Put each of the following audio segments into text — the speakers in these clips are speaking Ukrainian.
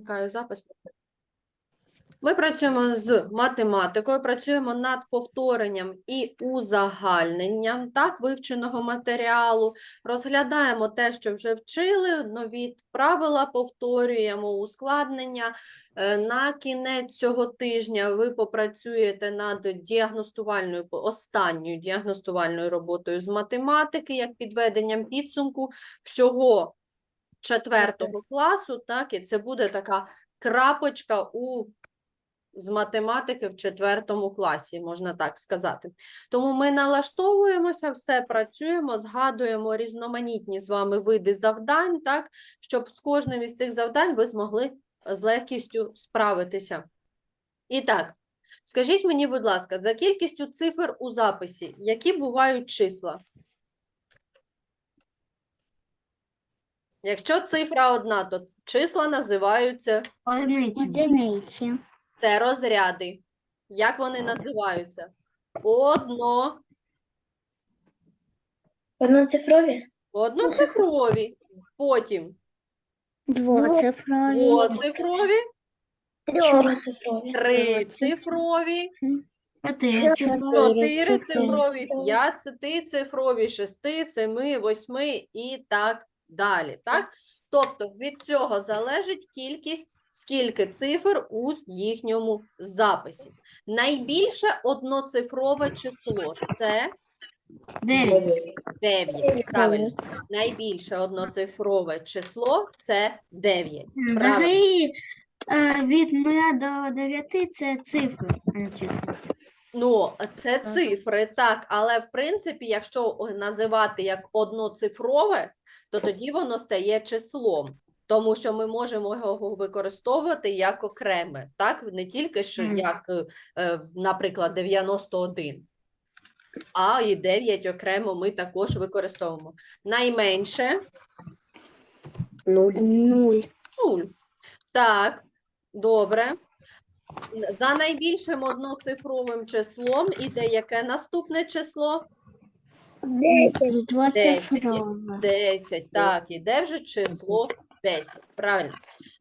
Вмикаю запис. Ми працюємо з математикою, працюємо над повторенням і узагальненням так, вивченого матеріалу, розглядаємо те, що вже вчили, нові правила повторюємо, ускладнення. Е, На кінець цього тижня ви попрацюєте над діагностувальною, останньою діагностувальною роботою з математики, як підведенням підсумку всього четвертого класу, так, і це буде така крапочка у з математики в четвертому класі, можна так сказати. Тому ми налаштовуємося, все працюємо, згадуємо різноманітні з вами види завдань, так, щоб з кожним із цих завдань ви змогли з легкістю справитися. І так, скажіть мені, будь ласка, за кількістю цифр у записі, які бувають числа? Якщо цифра одна, то числа називаються Одиниці. Це розряди. Як вони називаються? Одно, Одноцифрові? одноцифрові, потім Двоцифрові. двоцифрові, Чотирицифрові? трицифрові, Чотирицифрові. чотирицифрові, п'ятицифрові, шести, семи, восьми і так далі. Так? Тобто від цього залежить кількість, скільки цифр у їхньому записі. Найбільше одноцифрове число це Дев'ять. 9. Правильно. Найбільше одноцифрове число це 9. Взагалі е, від 0 до 9 це цифри, а не числа. Ну, це цифри, так, але в принципі, якщо називати як одноцифрове, то тоді воно стає числом, тому що ми можемо його використовувати як окреме, так? Не тільки Мгм. як, е, е, наприклад, 91, а і 9 окремо ми також використовуємо. Найменше Нуль. Нуль. Нуль. Так, добре. За найбільшим одноцифровим числом іде яке наступне число? Десять. Двоцифрове. 10. Так, іде вже число 10. Правильно.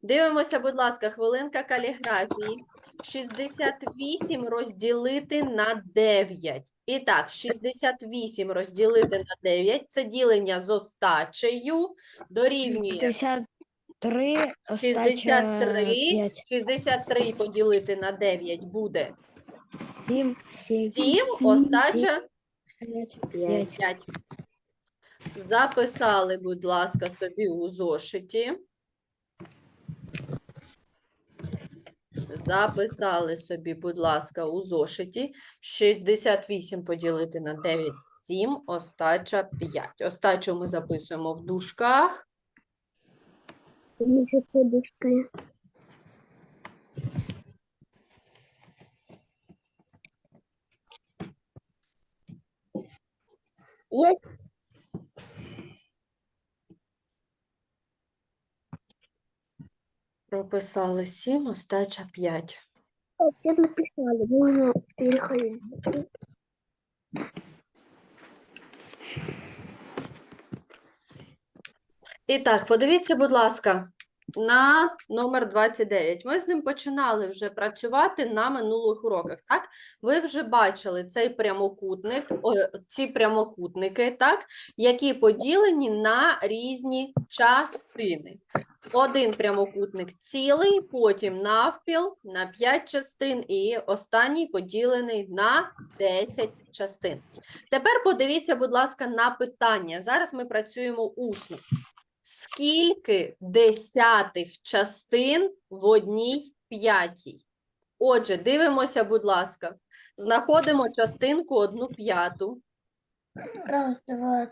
Дивимося, будь ласка, хвилинка каліграфії. 68 розділити на 9. І так, 68 розділити на 9 – це ділення з остачею, дорівнює 53, 63, 63 поділити на 9 буде 7, 7, остача 5. 5. Записали, будь ласка, собі у зошиті. Записали собі, будь ласка, у зошиті. 68 поділити на 9 – 7, остача 5. Остачу ми записуємо в дужках. Прописали 7, остача 5. Я написала, можно переходить. І так, подивіться, будь ласка, на номер 29. Ми з ним починали вже працювати на минулих уроках. Так, ви вже бачили цей прямокутник, о, ці прямокутники, так, які поділені на різні частини. Один прямокутник цілий, потім навпіл на 5 частин, і останній поділений на 10 частин. Тепер подивіться, будь ласка, на питання. Зараз ми працюємо усно. Скільки десятих частин в одній п'ятій? Отже, дивимося, будь ласка. Знаходимо частинку одну п'яту. Раз, два,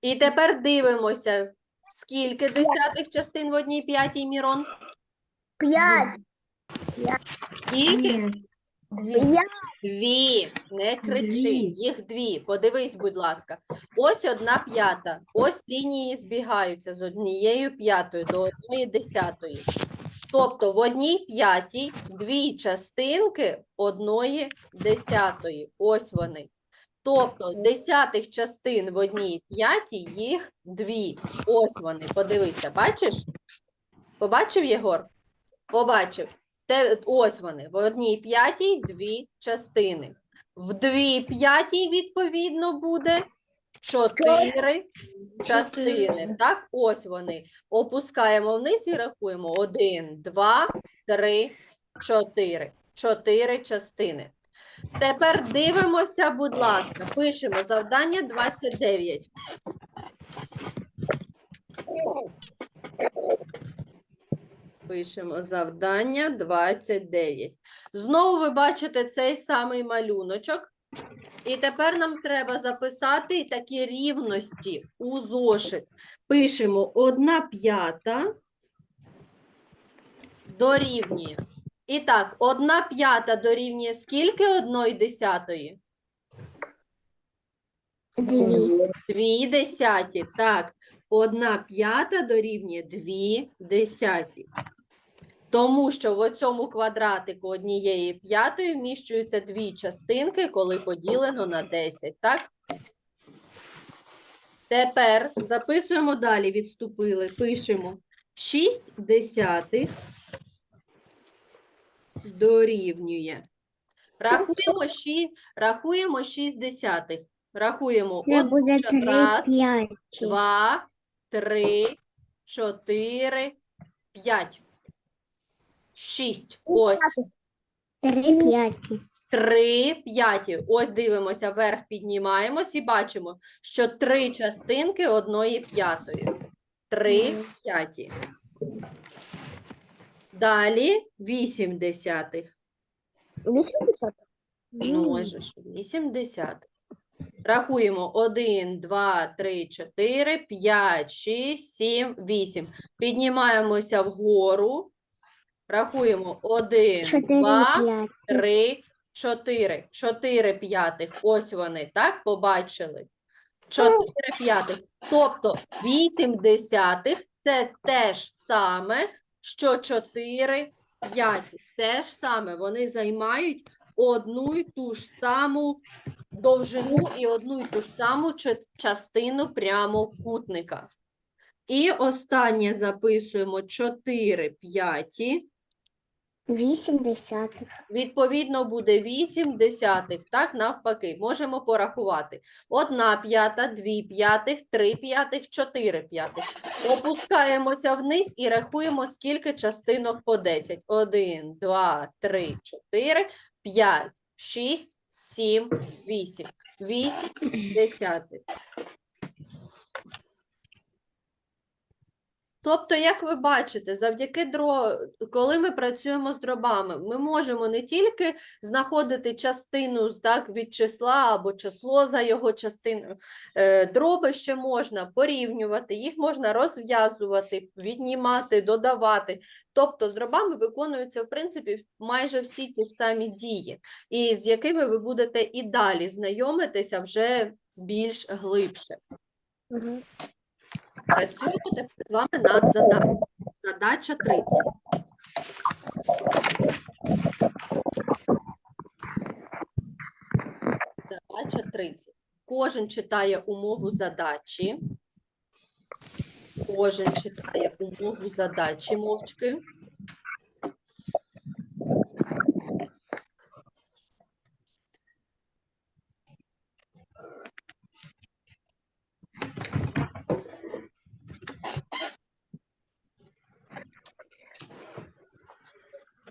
І тепер дивимося, скільки десятих частин в одній п'ятій, Мірон? Пять. Скільки? Дві. Дві. Не кричи, Дві. їх дві. Подивись, будь ласка. Ось одна п'ята. Ось лінії збігаються з однією п'ятою до одної десятої. Тобто в одній п'ятій дві частинки одної десятої. Ось вони. Тобто десятих частин в одній п'ятій їх дві. Ось вони. Подивися, бачиш? Побачив Єгор? Побачив. Те, ось вони. В одній п'ятій дві частини. В дві п'ятій, відповідно, буде чотири частини. Так, ось вони. Опускаємо вниз і рахуємо. Один, два, три, чотири. Чотири частини. Тепер дивимося, будь ласка, пишемо завдання 29. Пишемо завдання 29. Знову ви бачите цей самий малюночок. І тепер нам треба записати такі рівності у зошит. Пишемо 1 п'ята дорівнює. І так, 1 п'ята дорівнює скільки 1 десятої? Дві. Дві десяті. Так, одна п'ята дорівнює дві десяті. Тому що в цьому квадратику однієї п'ятої вміщуються дві частинки, коли поділено на 10, так? Тепер записуємо далі, відступили, пишемо 6 десятих дорівнює. Рахуємо 6, рахуємо 6 десятих. Рахуємо Це буде три раз, п'ять. два, три, чотири, п'ять, шість. Ось Три п'яті. три п'яті. Ось дивимося, вверх піднімаємось і бачимо, що три частинки одної п'ятої. Три п'яті. Далі вісім десятих. Вісім десятих? Ось ж, 80. Рахуємо 1, 2, 3, 4, 5, 6, 7, 8. Піднімаємося вгору. Рахуємо 1, Чотири 2, п'ять. 3, 4. 4 п'ятих. Ось вони, так? Побачили? 4 п'ятих. Тобто 8 десятих це те ж саме, що 4 п'яті. Те ж саме. Вони займають одну й ту ж саму довжину і одну й ту ж саму ча- частину прямокутника. І останнє записуємо 4 п'яті. Вісім десятих. Відповідно, буде 8 десятих, так, навпаки. Можемо порахувати. 1 п'ята, 2 п'ятих, 3 п'ятих, 4 п'ятих. Опускаємося вниз і рахуємо, скільки частинок по 10. 1, 2, 3, 4, 5, 6, 7, 8. 8 десятих. Тобто, як ви бачите, завдяки дро... коли ми працюємо з дробами, ми можемо не тільки знаходити частину так, від числа або число за його частиною. Е, Дроби ще можна порівнювати, їх можна розв'язувати, віднімати, додавати. Тобто з дробами виконуються, в принципі, майже всі ті ж самі дії, і з якими ви будете і далі знайомитися вже більш глибше. Працюємо тепер з вами над задачею. Задача 30. Задача 30. Кожен читає умову задачі. Кожен читає умову задачі мовчки.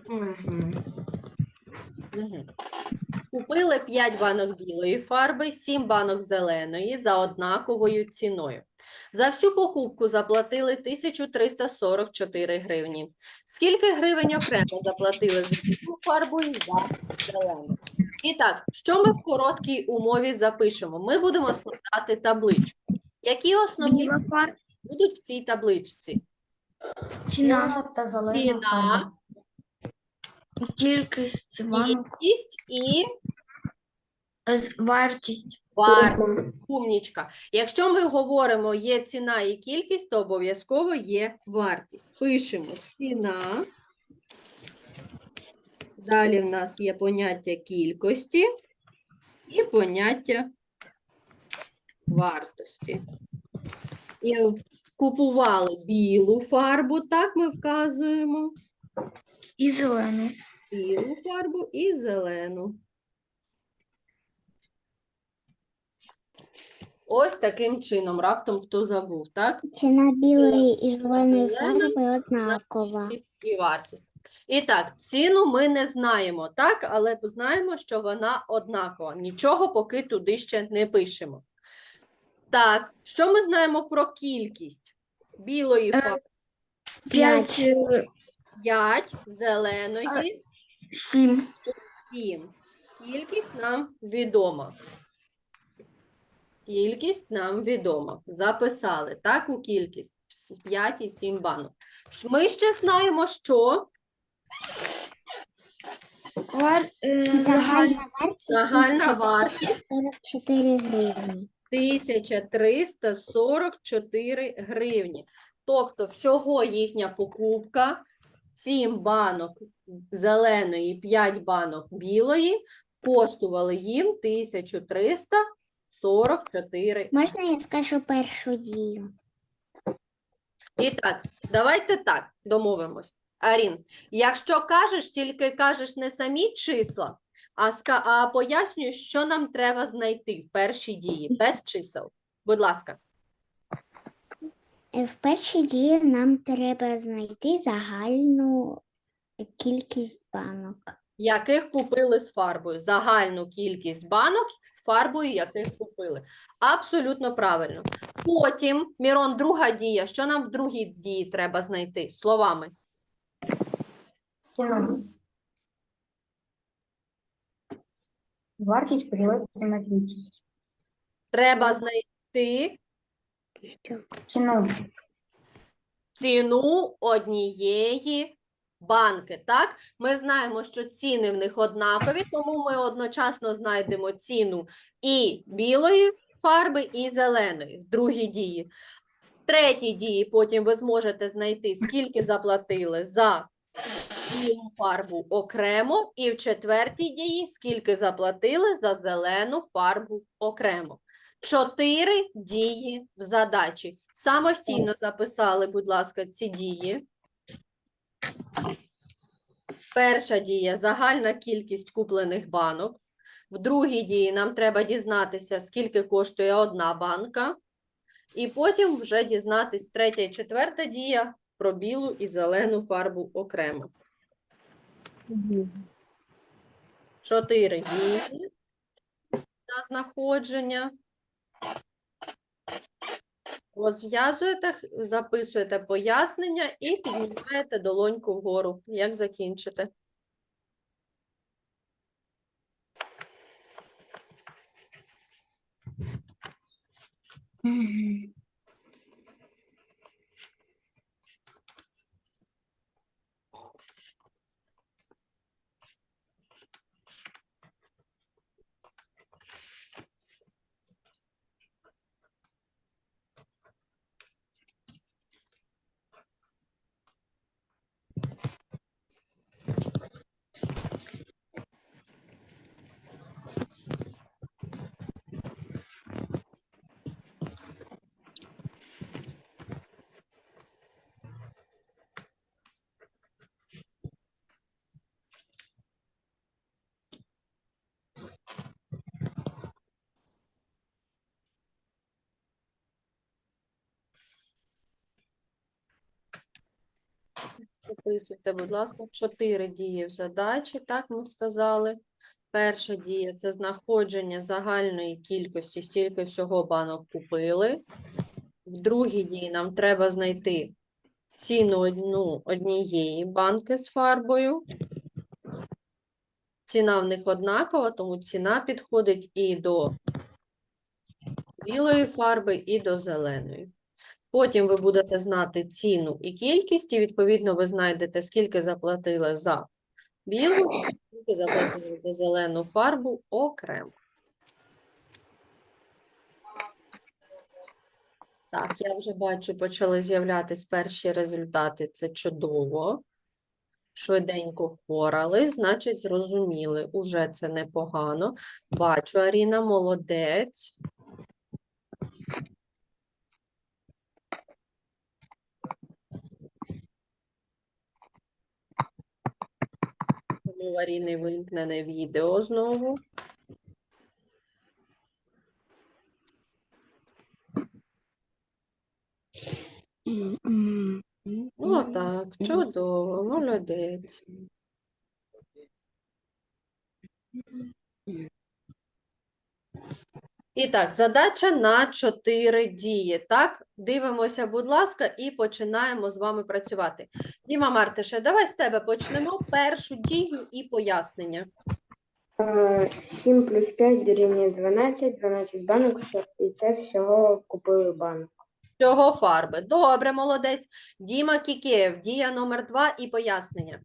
Мгм. Мгм. Купили 5 банок білої фарби, 7 банок зеленої за однаковою ціною. За всю покупку заплатили 1344 гривні. Скільки гривень окремо заплатили за білу фарбу і за зелену? І так, що ми в короткій умові запишемо? Ми будемо складати табличку. Які основні Біла будуть в цій табличці? Ціна. та зелена Ціна, кількість банок, кількість і вартість вартість. Умнічка. Якщо ми говоримо є ціна і кількість, то обов'язково є вартість. Пишемо ціна. Далі в нас є поняття кількості і поняття вартості. І купували білу фарбу, так ми вказуємо. І зелений. білу фарбу і зелену. Ось таким чином, раптом хто забув, так? Ціна білої і зеленої фарби однакова. І- вартість. І так, ціну ми не знаємо, так, але знаємо, що вона однакова. Нічого поки туди ще не пишемо. Так, що ми знаємо про кількість білої Е, фарби? П'ять, 5, зеленої сім. 7. Кількість нам відома. Кількість нам відома. Записали, так, у кількість 5 і 7 банок. Ми ще знаємо, що Вар, е, загальна Загальна вартість загальна вартість 44 гривні. 1344 гривні. Тобто всього їхня покупка 7 банок зеленої, 5 банок білої коштували їм 1344 Можна я скажу першу дію? І так, давайте так домовимось. Арін, якщо кажеш, тільки кажеш не самі числа, а, а пояснюєш, що нам треба знайти в першій дії, без чисел. Будь ласка. Е, В першій дії нам треба знайти загальну кількість банок. Яких купили з фарбою? Загальну кількість банок з фарбою, яких купили. Абсолютно правильно. Потім, Мірон, друга дія. Що нам в другій дії треба знайти? Словами. Вартість поділити на кількість. Треба знайти Ціну. ціну однієї банки. Так, ми знаємо, що ціни в них однакові, тому ми одночасно знайдемо ціну і білої фарби, і зеленої в другій дії. В третій дії потім ви зможете знайти, скільки заплатили за білу фарбу окремо, і в четвертій дії, скільки заплатили за зелену фарбу окремо. Чотири дії в задачі. Самостійно записали, будь ласка, ці дії. Перша дія загальна кількість куплених банок. В другій дії нам треба дізнатися, скільки коштує одна банка. І потім вже дізнатись третя і четверта дія про білу і зелену фарбу окремо. Чотири дії на знаходження. Розв'язуєте, записуєте пояснення і піднімаєте долоньку вгору, як закінчите. Записуйте, будь ласка, чотири дії в задачі, так ми сказали. Перша дія це знаходження загальної кількості, стільки всього банок купили. В другій дії нам треба знайти ціну одну, однієї банки з фарбою. Ціна в них однакова, тому ціна підходить і до білої фарби, і до зеленої. Потім ви будете знати ціну і кількість, і відповідно ви знайдете, скільки заплатили за білу, скільки заплатили за зелену фарбу окремо. Так, я вже бачу, почали з'являтись перші результати. Це чудово. Швиденько впорались, значить, зрозуміли. Уже це непогано. Бачу, Аріна, молодець. В Аріни вимкнене відео знову? Ну так, чудово, молодець. І так, задача на 4 дії. Так, дивимося, будь ласка, і починаємо з вами працювати. Діма Мартише, давай з тебе почнемо першу дію і пояснення. 7 плюс 5 дорівнює 12, 12 банок, і це всього купили банок. Цього фарби. Добре, молодець. Діма Кікеєв, дія номер 2 і пояснення.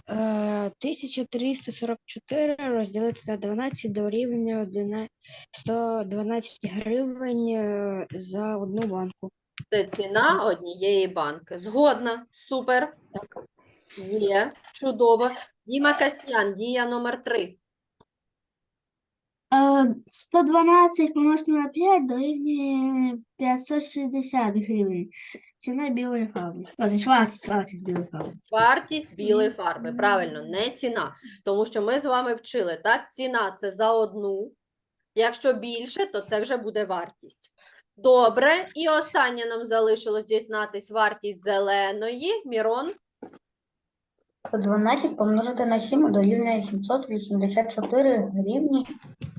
Е, 1344 розділити на 12 дорівнює 11 112 гривень е, за одну банку. Це ціна однієї банки. Згодна, супер. Так. Є, чудово. Діма Касьян, дія номер 3. Е, 112 помножити на 5 дорівнює 560 гривень. Ціна білої фарби. О, вартість, вартість білої фарби. Вартість білої фарби. Правильно, не ціна. Тому що ми з вами вчили, так? Ціна це за одну. Якщо більше, то це вже буде вартість. Добре. І останнє нам залишилось дізнатись вартість зеленої. Мірон. 12 помножити на 7 дорівнює 784 гривні.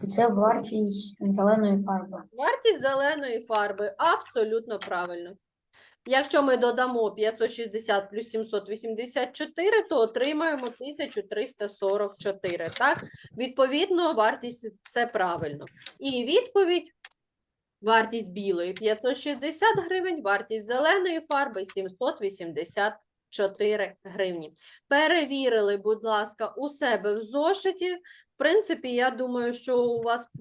Це вартість зеленої фарби. Вартість зеленої фарби абсолютно правильно. Якщо ми додамо 560 плюс 784, то отримаємо 1344. Так? Відповідно, вартість це правильно. І відповідь: вартість білої 560 гривень, вартість зеленої фарби 784 гривні. Перевірили, будь ласка, у себе в зошиті. Принципі, я думаю, що у вас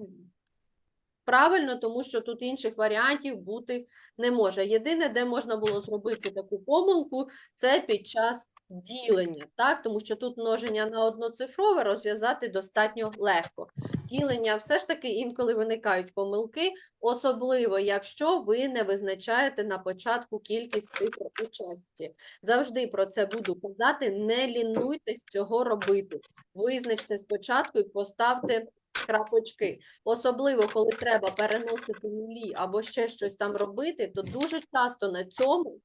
правильно, тому що тут інших варіантів бути не може. Єдине, де можна було зробити таку помилку, це під час ділення, так? Тому що тут множення на одноцифрове розв'язати достатньо легко. Ділення все ж таки інколи виникають помилки, особливо якщо ви не визначаєте на початку кількість цифр у часті. Завжди про це буду казати. Не лінуйтесь цього робити. Визначте спочатку і поставте крапочки. Особливо, коли треба переносити нулі або ще щось там робити, то дуже часто на цьому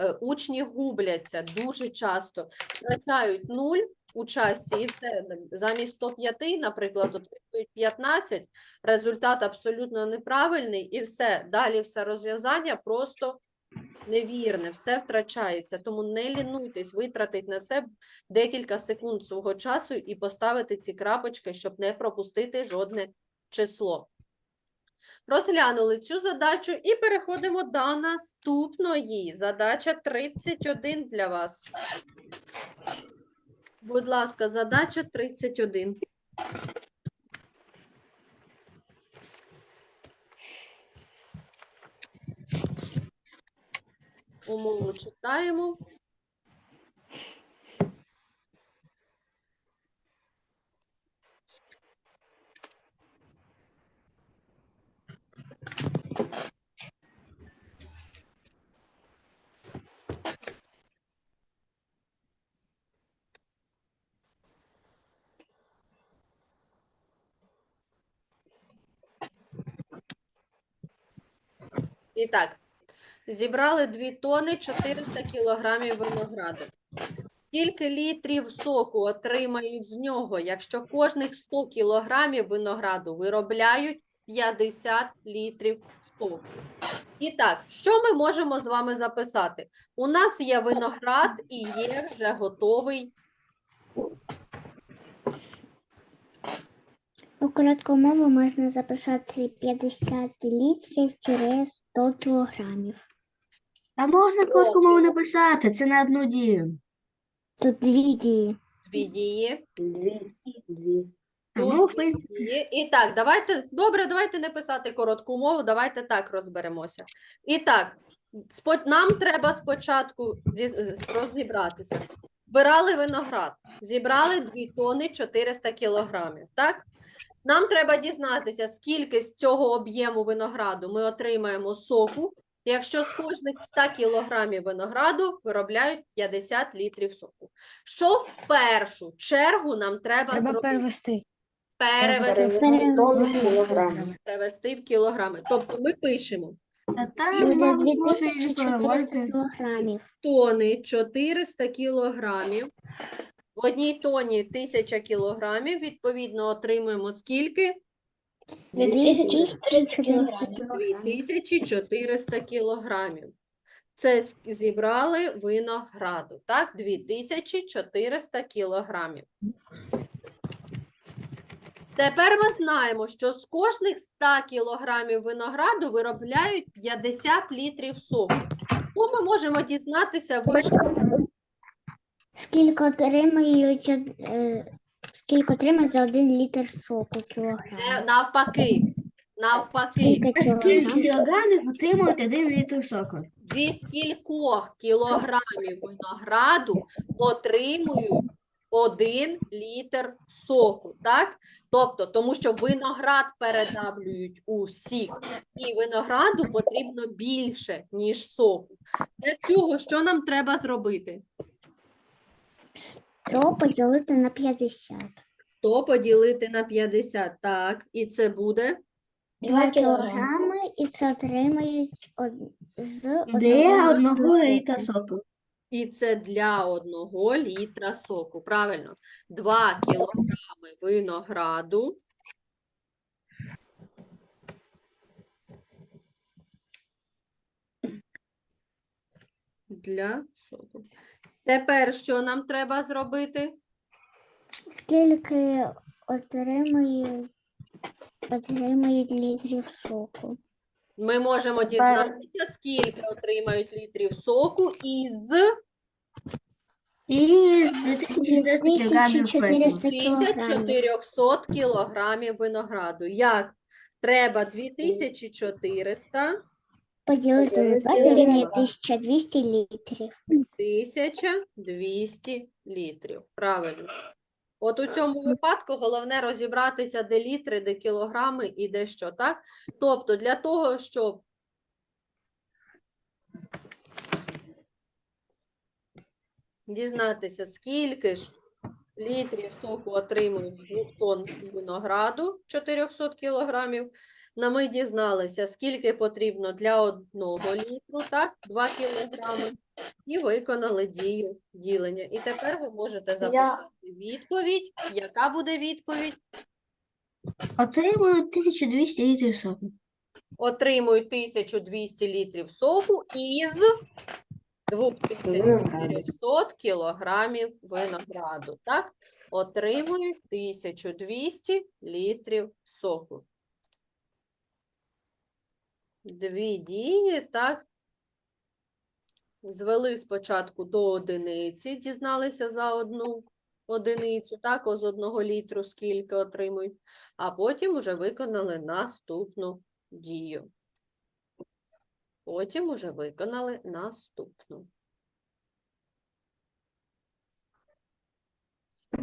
е, учні губляться, дуже часто втрачають нуль у часі і все. Замість 105, наприклад, отримують 15, результат абсолютно неправильний і все. Далі все розв'язання просто невірне, все втрачається. Тому не лінуйтесь, витратить на це декілька секунд свого часу і поставити ці крапочки, щоб не пропустити жодне число. Розглянули цю задачу і переходимо до наступної. Задача 31 для вас. Будь ласка, задача 31. Умову читаємо. І так, зібрали 2 тони 400 кілограмів винограду. Скільки літрів соку отримають з нього, якщо кожних 100 кілограмів винограду виробляють 50 літрів соку? І так, що ми можемо з вами записати? У нас є виноград і є вже готовий У коротку мову можна записати 50 літрів 100 кілограмів. А можна коротку мову написати, це на одну дію. Тут дві дії. дві дії. Дві, дві. Тут ну, в принципі, Є. І так, давайте, добре, давайте не писати коротку мову, давайте так розберемося. І так, спо- нам треба спочатку діз- розібратися. Збирали виноград, зібрали 2 тони 400 кілограмів, так? Нам треба дізнатися, скільки з цього об'єму винограду ми отримаємо соку, якщо з кожних 100 кілограмів винограду виробляють 50 літрів соку. Що в першу чергу нам треба, Треба зробити? перевести. Перевести, Перевести в кілограми. перевести в кілограми. Тобто ми пишемо А там Буде мабуть, можна і 2400 переводити. кілограмів. тони 400 кілограмів. В одній тоні 1000 кілограмів, відповідно, отримуємо скільки? 2400 кілограмів. 2400 кілограмів. Це зібрали винограду, так? 2400 кілограмів. Тепер ми знаємо, що з кожних 100 кілограмів винограду виробляють 50 літрів соку. Що ми можемо дізнатися в Скільки отримають, е, скільки отримають за один літр соку кілограм? Е, навпаки. Навпаки. Скільки скільки кілограм? кілограмів отримують один літр соку? Зі скількох кілограмів винограду отримують один літр соку, так? Тобто, тому що виноград передавлюють у сік, і винограду потрібно більше, ніж соку. Для цього що нам треба зробити? 100 поділити на 50. 100 поділити на 50, так, і це буде 2 кілограми і це отримають од- з Для одного літра соку. І це для одного літра соку. Правильно. 2 кілограми винограду. Для соку. Тепер що нам треба зробити? Скільки отримають, отримають літрів соку? Ми можемо дізнатися, скільки отримають літрів соку із І з 2400 кілограмів феклу. 2400 кілограмів. 1400 кілограмів винограду. Як? Треба 2400 Поділити на 2 дорівнює 1200 літрів. 1200 літрів. Правильно. От у цьому випадку головне розібратися, де літри, де кілограми і де що, так? Тобто для того, щоб дізнатися, скільки ж літрів соку отримують з 2 тонн винограду 400 кілограмів, на ми дізналися, скільки потрібно для одного літру, так? 2 кілограми і виконали дію ділення. І тепер ви можете записати відповідь. Яка буде відповідь? Отримують 1200 літрів соку. Отримують 1200 літрів соку із 2400 кілограмів винограду. Так? Отримують 1200 літрів соку. Дві дії, так? Звели спочатку до одиниці, дізналися за одну одиницю, так, з одного літру скільки отримують, а потім вже виконали наступну дію. Потім уже виконали наступну.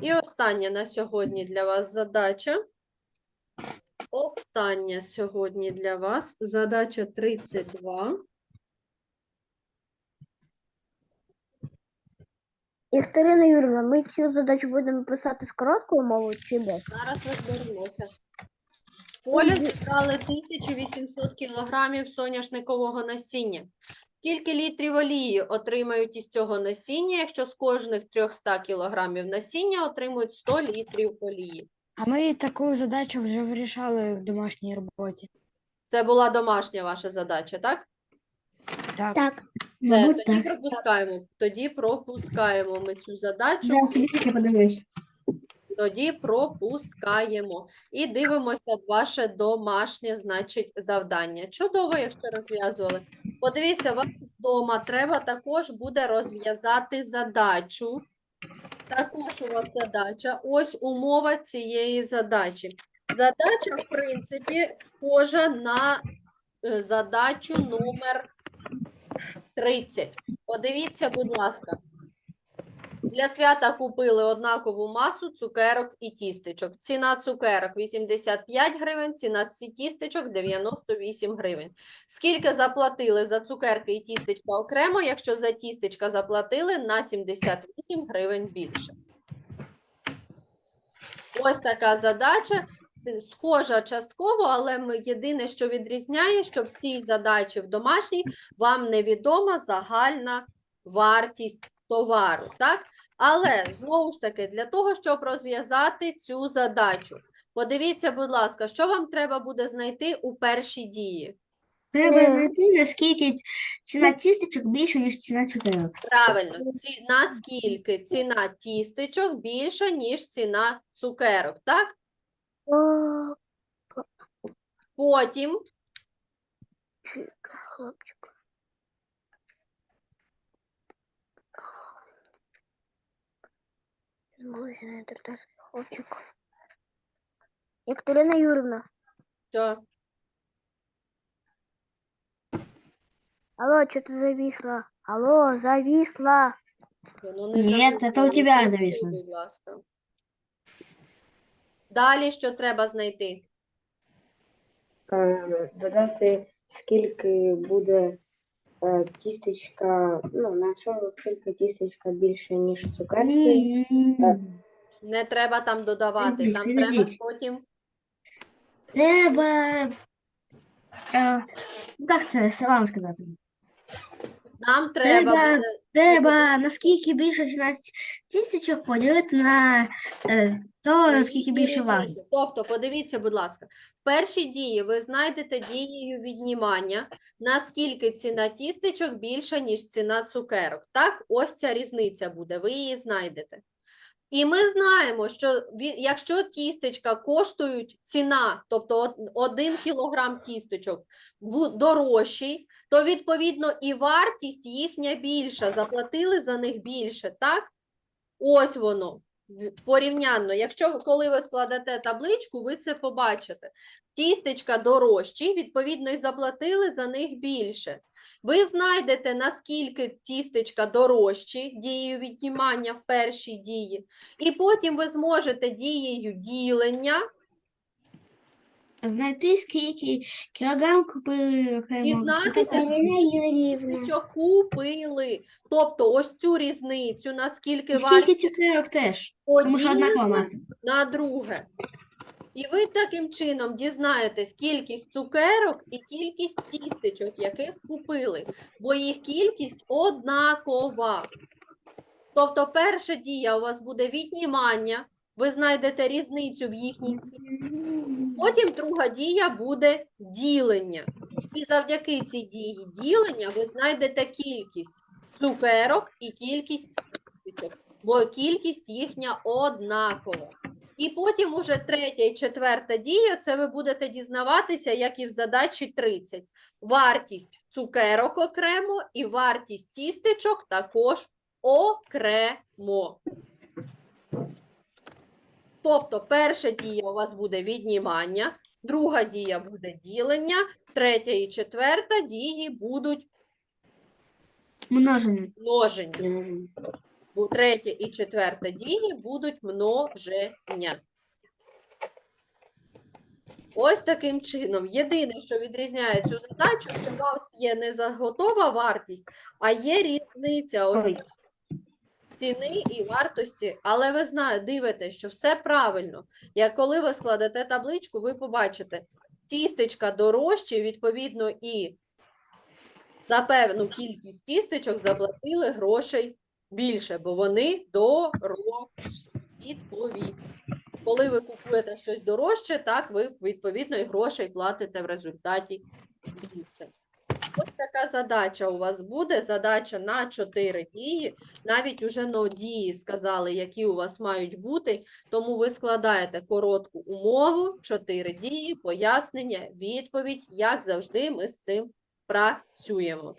І остання на сьогодні для вас задача. Остання сьогодні для вас задача 32. Вікторина Юрівна, ми цю задачу будемо писати з короткою мовою чи без? Зараз розберемося. З поля зібрали 1800 кілограмів соняшникового насіння. Скільки літрів олії отримають із цього насіння, якщо з кожних 300 кілограмів насіння отримують 100 літрів олії? А ми таку задачу вже вирішали в домашній роботі. Це була домашня ваша задача, так? Так. Так, Це, Мабуть, тоді так. пропускаємо. Тоді пропускаємо ми цю задачу. Трішки. Тоді пропускаємо і дивимося ваше домашнє, значить, завдання. Чудово, якщо розв'язували. Подивіться, у вас вдома треба також буде розв'язати задачу. Також у вас задача. Ось умова цієї задачі. Задача, в принципі, схожа на е, задачу номер 30. Подивіться, будь ласка. Для свята купили однакову масу цукерок і тістечок. Ціна цукерок 85 гривень, ціна тістечок 98 гривень. Скільки заплатили за цукерки і тістечка окремо, якщо за тістечка заплатили на 78 гривень більше? Ось така задача. Схожа частково, але єдине, що відрізняє, що в цій задачі в домашній вам невідома загальна вартість товару. Так? Але знову ж таки, для того, щоб розв'язати цю задачу, подивіться, будь ласка, що вам треба буде знайти у першій дії. Треба знайти, наскільки ціна тістечок більше, ніж ціна цукерок. Правильно, ці, наскільки ціна тістечок більша, ніж ціна цукерок, так? Потім Вікторина Юрівна, що? алло, що ти зависла? Алло, зависла. Воно не Ні, зависло, це то у не тебе працює, зависло. Будь ласка. Далі що треба знайти? Е, Додати, скільки буде тістечка, ну, на чому тільки тістечка більше, ніж цукерки. Не треба там додавати, там треба потім Треба. Е, як це вам сказати? Нам треба Треба- буде Треба наскільки більше ціна ць- тістечок поділити на е, то, наскільки більше вартість. Тобто, подивіться, будь ласка, в першій дії ви знайдете дією віднімання, наскільки ціна тістечок більша, ніж ціна цукерок. Так, ось ця різниця буде, ви її знайдете. І ми знаємо, що якщо тістечка коштують ціна, тобто 1 кілограм тістечок дорожчий, то відповідно і вартість їхня більша, заплатили за них більше, так? Ось воно порівнянно. Якщо коли ви складете табличку, ви це побачите. Тістечка дорожчі, відповідно, і заплатили за них більше. Ви знайдете, наскільки тістечка дорожчі дією віднімання в першій дії, і потім ви зможете дією ділення Знайти скільки кілограм купили окремо. дізнатися, скільки що купили. Тобто ось цю різницю, наскільки вартість Скільки цукерок теж. Тому що поділити на друге. І ви таким чином дізнаєтесь кількість цукерок і кількість тістечок, яких купили, бо їх кількість однакова. Тобто перша дія у вас буде віднімання, ви знайдете різницю в їхній ціні. Потім друга дія буде ділення. І завдяки цій дії ділення ви знайдете кількість цукерок і кількість тістечок, бо кількість їхня однакова. І потім уже третя і четверта дія, це ви будете дізнаватися, як і в задачі 30. Вартість цукерок окремо і вартість тістечок також окремо. Тобто перша дія у вас буде віднімання, друга дія буде ділення, третя і четверта дії будуть Множення. множення. Третя і четверта дії будуть множення. Ось таким чином. Єдине, що відрізняє цю задачу, що у вас є не заготова вартість, а є різниця ось ціни і вартості. Але ви знаєте, дивитесь, що все правильно. Як коли ви складете табличку, ви побачите, тістечка дорожчі, відповідно, і за певну кількість тістечок заплатили грошей більше, бо вони дорожчі. Відповідно. Коли ви купуєте щось дорожче, так ви відповідно і грошей платите в результаті більше. Ось така задача у вас буде. Задача на 4 дії. Навіть уже на дії сказали, які у вас мають бути. Тому ви складаєте коротку умову, 4 дії, пояснення, відповідь. Як завжди, ми з цим працюємо.